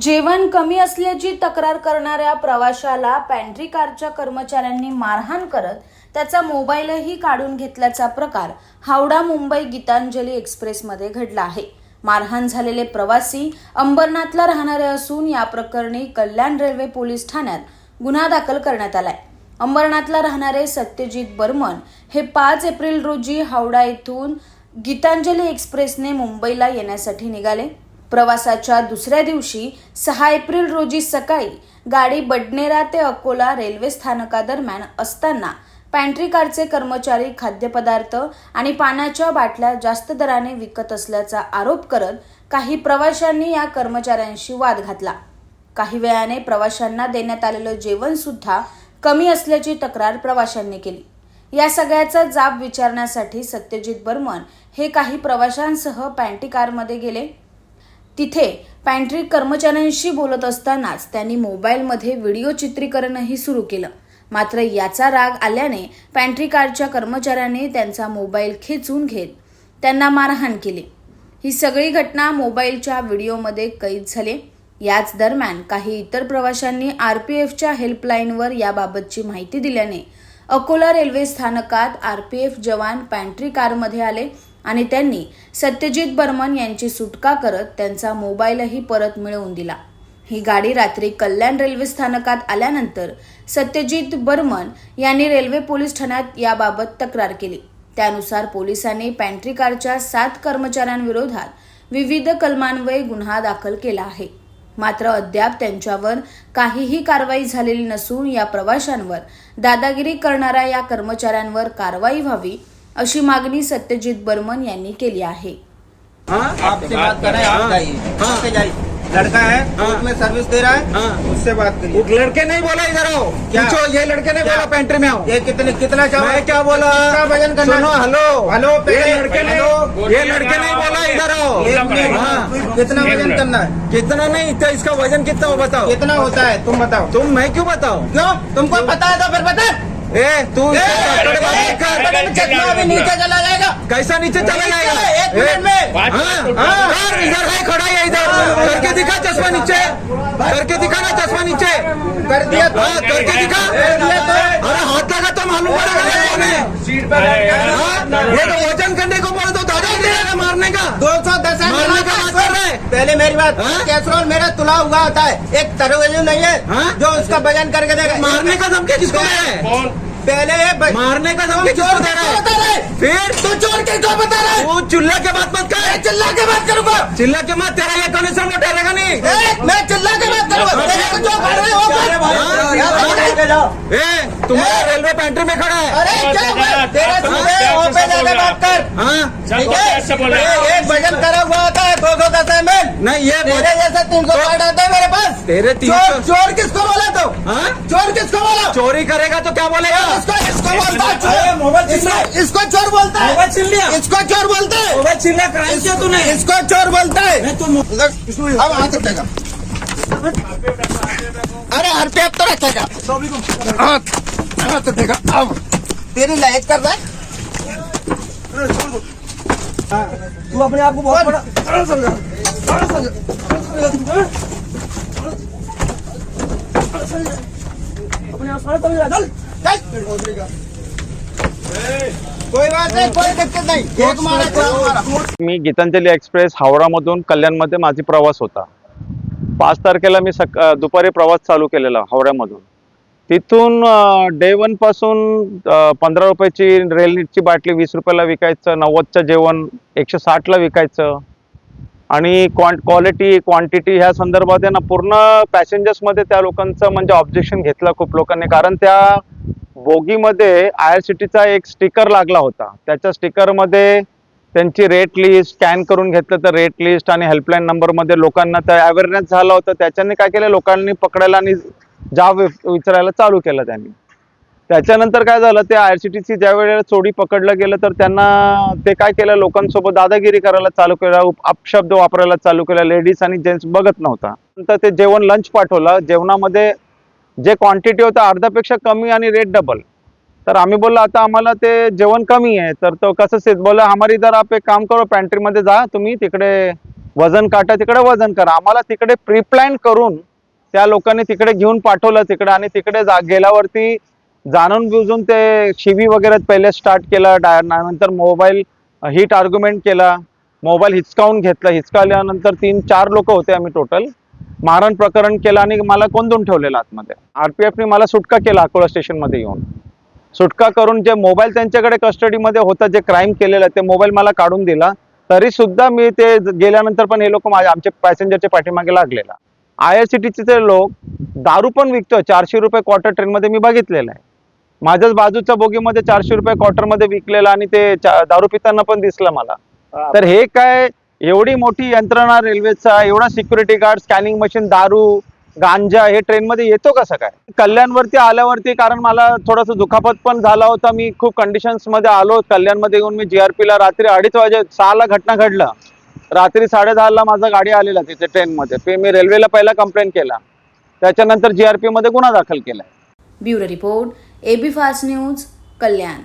जेवण कमी असल्याची तक्रार करणाऱ्या प्रवाशाला पॅन्ट्री कारच्या कर्मचाऱ्यांनी मारहाण करत त्याचा मोबाईलही काढून घेतल्याचा प्रकार हावडा मुंबई गीतांजली एक्सप्रेसमध्ये घडला आहे. मारहाण झालेले प्रवासी अंबरनाथला राहणारे असून या प्रकरणी कल्याण रेल्वे पोलीस ठाण्यात गुन्हा दाखल करण्यात आलाय. अंबरनाथला राहणारे सत्यजित बर्मन हे पाच एप्रिल रोजी हावडा येथून गीतांजली एक्सप्रेसने मुंबईला येण्यासाठी निघाले. प्रवासाच्या दुसऱ्या दिवशी सहा एप्रिल रोजी सकाळी गाडी बडनेरा ते अकोला रेल्वे स्थानकादरम्यान असताना पॅन्ट्री कारचे कर्मचारी खाद्यपदार्थ आणि पाण्याच्या बाटल्या जास्त दराने विकत असल्याचा आरोप करत काही प्रवाशांनी या कर्मचाऱ्यांशी वाद घातला. काही वेळाने प्रवाशांना देण्यात आलेलं जेवण सुद्धा कमी असल्याची तक्रार प्रवाशांनी केली. या सगळ्याचा जाब विचारण्यासाठी सत्यजित बर्मन हे काही प्रवाशांसह पॅन्टी कारमध्ये गेले. तिथे पॅन्ट्री कर्मचाऱ्यांशी बोलत असतानाच त्यांनी मोबाईलमध्ये व्हिडिओ चित्रीकरणही सुरू केलं. मात्र याचा राग आल्याने पॅन्ट्री कारच्या कर्मचाऱ्याने त्यांचा मोबाईल खेचून घेत त्यांना मारहाण केली. ही सगळी घटना मोबाईलच्या व्हिडिओमध्ये कैद झाली. याच दरम्यान काही इतर प्रवाशांनी आर पी एफच्या हेल्पलाईनवर याबाबतची माहिती दिल्याने अकोला रेल्वे स्थानकात आर पी एफ जवान पॅन्ट्री कारमध्ये आले. आणि त्यांनी सत्यजित बर्मन यांची सुटका करत त्यांचा मोबाईलही परत मिळवून दिला. ही गाडी रात्री कल्याण रेल्वे स्थानकात आल्यानंतर सत्यजित बर्मन यांनी रेल्वे पोलीस ठाण्यात याबाबत तक्रार केली. त्यानुसार पोलिसांनी पॅन्ट्री कारच्या सात कर्मचाऱ्यांविरोधात विविध कलमान्वये गुन्हा दाखल केला आहे. मात्र अद्याप त्यांच्यावर काहीही कारवाई झालेली नसून या प्रवाशांवर दादागिरी करणाऱ्या या कर्मचाऱ्यांवर कारवाई व्हावी अशी मागणी सत्यजित बर्मन यांनी केली आहे. हाँ? आपसे बात कर रहे हैं. आप जाइए। हाँ। आपसे जाइए। लड़का है हाँ। कोर्ट में सर्विस दे रहा है हाँ। उससे बात करिए। लड़के नहीं बोला इधर आओ। क्या? पूछो ये लड़के ने क्या? बोला पेंट्री में आओ। ये कितने कितना चावल मैं क्या बोला? कितना वज़न करना सुनो हेलो। हेलो ये लड़के ने ये लड़के नहीं बोला इधर आओ। हाँ। कितना वज़न करना है? कितना नहीं तो इसका वज़न कितना हो बताओ। कितना होता है? तुम बताओ। तुम मैं क्यों बताओ क्यों? तुमको पता है तो फिर बता ए तू नीचे चला जाएगा कैसा नीचे चला जाएगा एक मिनट में। हाँ, हाँ। हाँ, इधर है खड़ा है इधर। करके दिखा चश्मा नीचे. करके दिखा ना चश्मा नीचे. कर दिया तो. हाँ, करके दिखा. अरे हाथ लगा तो मालूम पड़ेगा ये कौन है? तो वजन करने को बोले तो दादा मारने का। दो सौ दस है मारने मेरा का पहले मेरी बात हाँ? कैसरोल मेरा तुला हुआ होता है। एक तरोजू नहीं है हाँ? जो उसका वज़न करके देगा। मारने का धमकी किसको है? पहले मारने का धमकी चोर दे रहा है? फिर? तू चोर किसको बता रहा है? तू चिल्ला के बात मत कर। चिल्ला के बात करूँगा। चिल्ला के मत तेरा ये कनेक्शन वो ठहरेगा नहीं। मैं चिल्ला के बात करूँगा। तेरे को जो कर। रहे हो। ए तुम्हारा रेलवे पेंट्री में खड़ा है। अरे क्या मैं तेरे पे जाके बात कर। हाँ? ठीक है? एक वज़न करा हुआ होता है दो सौ दस एम एल नहीं ये तेरे जैसे तीन सौ कार्ड आता है मेरे पास। तेरे तीन सौ चोर चोर किसको बोला तो? हाँ? चोर किसको बोला? चोरी करेगा तो क्या बोलेगा? इसको इसको बोलता है चोर? इसको इसको चोर बोलता है। इसको चोर बोलता है। मोबाइल चिल्ला क्राइम किया तूने। इसको चोर बोलता है। तू अब हाथ उठेगा अरे हर पे अब तो रखेगा। तेरी लाइट कर रहा है तू अपने आप को बहुत बड़ा बड़ा समझा बड़ा समझा अपने आप बड़ा समझा चल चल। कोई बात नहीं कोई दिक्कत नहीं एक मारा चार मारा मी गीतांजली एक्सप्रेस हावडामधून कल्याणमध्ये माझी प्रवास होता. पाच तारखेला मी सक दुपारी प्रवास चालू केलेला हावड्यामधून तिथून डे वनपासून पंधरा रुपयाची रेलनीटची बाटली वीस रुपयाला विकायचं नव्वदचं जेवण एकशे साठला विकायचं. आणि क्वां क्वालिटी क्वांटिटी ह्या संदर्भात आहे ना पूर्ण पॅसेंजर्समध्ये त्या लोकांचं म्हणजे ऑब्जेक्शन घेतलं खूप लोकांनी. कारण त्या बोगीमध्ये आय आर सी टीचा एक स्टिकर लागला होता. त्याच्या स्टिकरमध्ये त्यांची रेट लिस्ट स्कॅन करून घेतलं तर रेट लिस्ट आणि हेल्पलाईन नंबरमध्ये लोकांना त्या अवेअरनेस झाला होता. त्याच्याने काय केलं? लोकांनी पकडायला आणि जाब विचारायला चालू केलं त्यांनी. त्याच्यानंतर काय झालं ते आय आर सी ज्या वेळेला चोरी पकडलं गेलं तर त्यांना ते काय केलं लोकांसोबत दादागिरी करायला चालू केला अपशब्द वापरायला चालू केला लेडीज आणि जेंट्स बघत नव्हता. नंतर ते जेवण लंच पाठवलं. जेवणामध्ये जे क्वांटिटी होतं अर्ध्यापेक्षा कमी आणि रेट डबल तर आम्ही बोललो आता आम्हाला ते जेवण कमी आहे. तर तो कसं सेत बोला हमारी इधर आप एक काम करो पॅन्ट्रीमध्ये मध्ये जा तुम्ही तिकडे वजन काटा तिकडे वजन करा. आम्हाला तिकडे प्री प्लॅन करून त्या लोकांनी तिकडे घेऊन पाठवलं तिकडे आणि तिकडे गेल्यावरती जाणून बुजून ते शिवी वगैरे पहिले स्टार्ट केला. डा- नंतर मोबाईल हिट आर्ग्युमेंट केला. मोबाईल हिचकावून घेतला. हिचकावल्यानंतर तीन चार लोक होते आम्ही टोटल मारण प्रकरण केलं आणि मला कोंदून ठेवलेलं आतमध्ये. आरपीएफने मला सुटका केला अकोला स्टेशनमध्ये येऊन. सुटका करून जे मोबाईल त्यांच्याकडे कस्टडीमध्ये होता जे क्राईम केलेलं ते मोबाईल मला काढून दिला. तरी सुद्धा मी ते गेल्यानंतर पण हे लोक माझ्या आमच्या पॅसेंजरच्या पाठीमागे लागलेला. आय आर सी टीचे लोक दारू पण विकतो चारशे रुपये क्वार्टर ट्रेनमध्ये मी बघितलेलं आहे. माझ्याच बाजूच्या बोगीमध्ये चारशे रुपये क्वार्टरमध्ये विकलेला आणि ते दारू पिताना पण दिसलं मला. तर हे काय एवढी मोठी यंत्रणा रेल्वेचा एवढा सिक्युरिटी गार्ड स्कॅनिंग मशीन दारू गांजा हे ट्रेनमध्ये येतो कसं काय? कल्याणवरती आल्यावरती कारण मला थोडंसं दुखापत पण झाला होता. मी खूप कंडिशन्समध्ये आलो. कल्याणमध्ये येऊन मी GRP ला रात्री अडीच वाजे सहाला घटना घडलं. रात्री साडे ला माझा गाडी आलेला तिथे ट्रेनमध्ये. ते मी रेल्वेला पहिला कंप्लेंट केला. त्याच्यानंतर जीआरपी मध्ये गुन्हा दाखल केला. Bureau report AB fast news Kalyan.